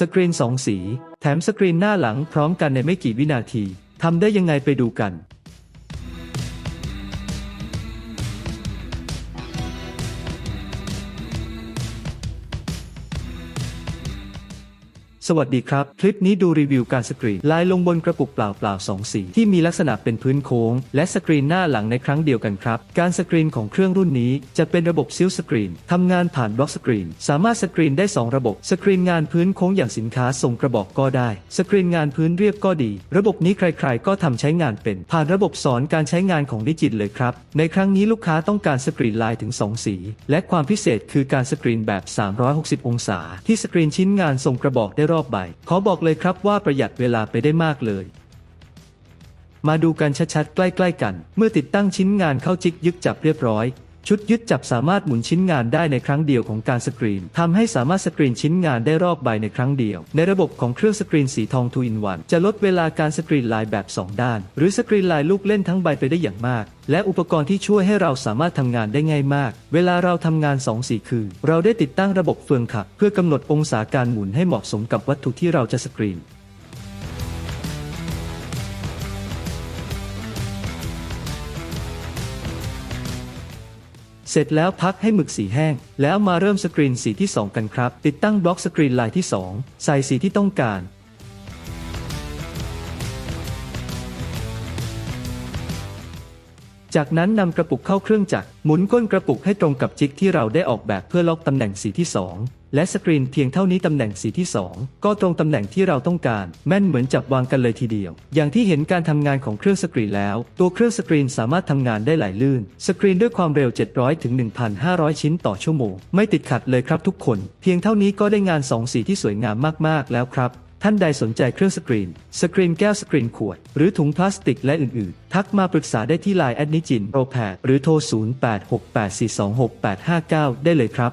สกรีน 2 สี แถมสกรีนหน้าหลังพร้อมกันในไม่กี่วินาทีทำได้ยังไงไปดูกัน สวัสดีครับ คลิปนี้ดูรีวิวการสกรีนลายลงบนกระปุกเปล่าๆสองสี ที่มีลักษณะเป็นพื้นโค้ง และสกรีนหน้าหลังในครั้งเดียวกันครับ การสกรีนของเครื่องรุ่นนี้จะเป็นระบบซิลสกรีนทำงานผ่านบล็อกสกรีน สามารถสกรีนได้ 2 ระบบ สกรีนงานพื้นโค้งอย่างสินค้าส่งกระบอกก็ได้ สกรีนงานพื้นเรียบก็ดี ระบบนี้ใคร ๆ ก็ทำใช้งานเป็น ผ่านระบบสอนการใช้งานของดิจิตเลยครับ ในครั้งนี้ลูกค้าต้องการสกรีนลายถึง 2 สี และความพิเศษคือการสกรีนแบบ 360 องศา ที่สกรีนชิ้นงานส่งกระบอกได้รอบใบ ขอบอกเลยครับว่าประหยัดเวลาไปได้มากเลย มาดูกันชัดๆ ใกล้ ๆ กัน เมื่อติดตั้งชิ้นงานเข้าจิกยึดจับเรียบร้อย ชุดยึดจับสามารถหมุนชิ้นงานได้ในครั้งเดียวของการสกรีนทำให้สามารถสกรีนชิ้นงานได้รอบใบในครั้งเดียว ในระบบของเครื่องสกรีนสีทอง2 in 1จะลดเวลาการสกรีนลายแบบ 2 ด้าน หรือสกรีนลายลูกเล่นทั้งใบไปได้อย่างมาก และอุปกรณ์ที่ช่วยให้เราสามารถทำงานได้ง่ายมาก เวลาเราทำงาน2สีคือ เราได้ติดตั้งระบบเฟืองขับ เพื่อกำหนดองศาการหมุนให้เหมาะสมกับวัตถุที่เราจะสกรีน เสร็จแล้วพักให้หมึกสีแห้ง แล้วมาเริ่มสกรีนสีที่ 2 กันครับ ติดตั้งบล็อกสกรีนลายที่ 2 ใส่สีที่ต้องการจากนั้นนำกระปุกเข้าเครื่องจักรหมุนก้นกระปุกให้ตรงกับจิกที่เราได้ออกแบบเพื่อล็อกตำแหน่งสีที่ 2 และสกรีนเพียงเท่านี้ตำแหน่งสีที่ 2 ก็ตรงตำแหน่งที่เราต้องการ แม่นเหมือนจับวางกันเลยทีเดียว อย่างที่เห็นการทำงานของเครื่องสกรีนแล้ว ตัวเครื่องสกรีนสามารถทำงานได้ไหลลื่น สกรีนด้วยความเร็ว 700ถึง1,500 ชิ้นต่อชั่วโมง ไม่ติดขัดเลยครับทุกคน เพียงเท่านี้ก็ได้งานสองสีที่สวยงามมากๆ แล้วครับท่านใดสนใจเครื่องสกรีน สกรีนแก้วสกรีนขวด หรือถุงพลาสติกและอื่น ๆ ทักมาปรึกษาได้ที่ไลน์แอดนิจินโปรแพหรือโทร 0868426859 ได้เลยครับ